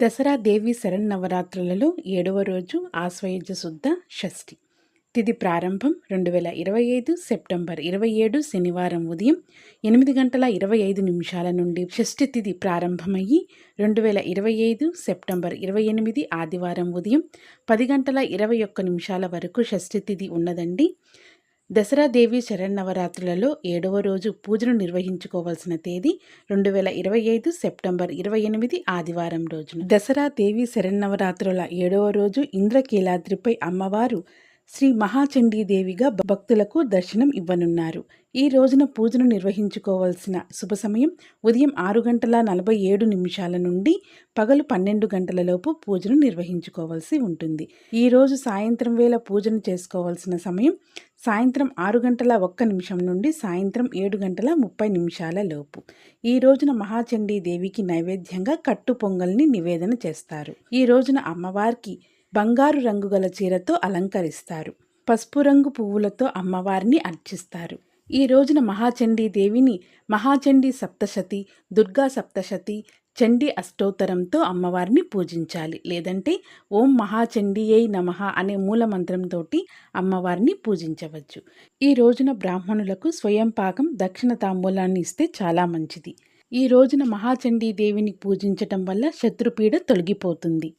దసరా దేవి శరన్నవరాత్రులలో ఏడవ రోజు ఆశ్వయుజ శుద్ధ షష్ఠి. తిది ప్రారంభం రెండు వేల ఇరవై ఐదు సెప్టెంబర్ ఇరవై ఏడు శనివారం ఉదయం ఎనిమిది గంటల ఇరవై ఐదు నిమిషాల నుండి షష్ఠి తిథి ప్రారంభమయ్యి రెండు వేల ఇరవై ఐదు సెప్టెంబర్ ఇరవై ఎనిమిది ఆదివారం ఉదయం పది గంటల ఇరవై ఒక్క నిమిషాల వరకు షష్ఠి తిథి ఉన్నదండి. దసరా దేవి శరన్నవరాత్రులలో ఏడవ రోజు పూజను నిర్వహించుకోవాల్సిన తేదీ రెండు వేల ఇరవై ఐదు సెప్టెంబర్ ఇరవై ఎనిమిది ఆదివారం రోజున. దసరా దేవి శరన్నవరాత్రుల ఏడవ రోజు ఇంద్రకీలాద్రిపై అమ్మవారు శ్రీ మహాచండీదేవిగా భక్తులకు దర్శనం ఇవ్వనున్నారు. ఈ రోజున పూజను నిర్వహించుకోవాల్సిన శుభ సమయం ఉదయం ఆరు గంటల నలభై ఏడు నిమిషాల నుండి పగలు పన్నెండు గంటలలోపు పూజను నిర్వహించుకోవాల్సి ఉంటుంది. ఈ రోజు సాయంత్రం వేళ పూజను చేసుకోవాల్సిన సమయం సాయంత్రం ఆరు గంటల ఒక్క నిమిషం నుండి సాయంత్రం ఏడు గంటల ముప్పై నిమిషాల లోపు. ఈ రోజున మహాచండీ దేవికి నైవేద్యంగా కట్టు పొంగల్ని నివేదన చేస్తారు. ఈ రోజున అమ్మవారికి బంగారు రంగు గల చీరతో అలంకరిస్తారు. పసుపు రంగు పువ్వులతో అమ్మవారిని అర్చిస్తారు. ఈ రోజున మహాచండీ దేవిని మహాచండీ సప్తశతి దుర్గా సప్తశతి చండీ అష్టోత్తరంతో అమ్మవారిని పూజించాలి. లేదంటే ఓం మహాచండీయై నమః అనే మూలమంత్రంతో అమ్మవారిని పూజించవచ్చు. ఈ రోజున బ్రాహ్మణులకు స్వయం పాకం దక్షిణ తాంబూలాన్ని ఇస్తే చాలా మంచిది. ఈ రోజున మహాచండీ దేవిని పూజించటం వల్ల శత్రుపీడ తొలగిపోతుంది.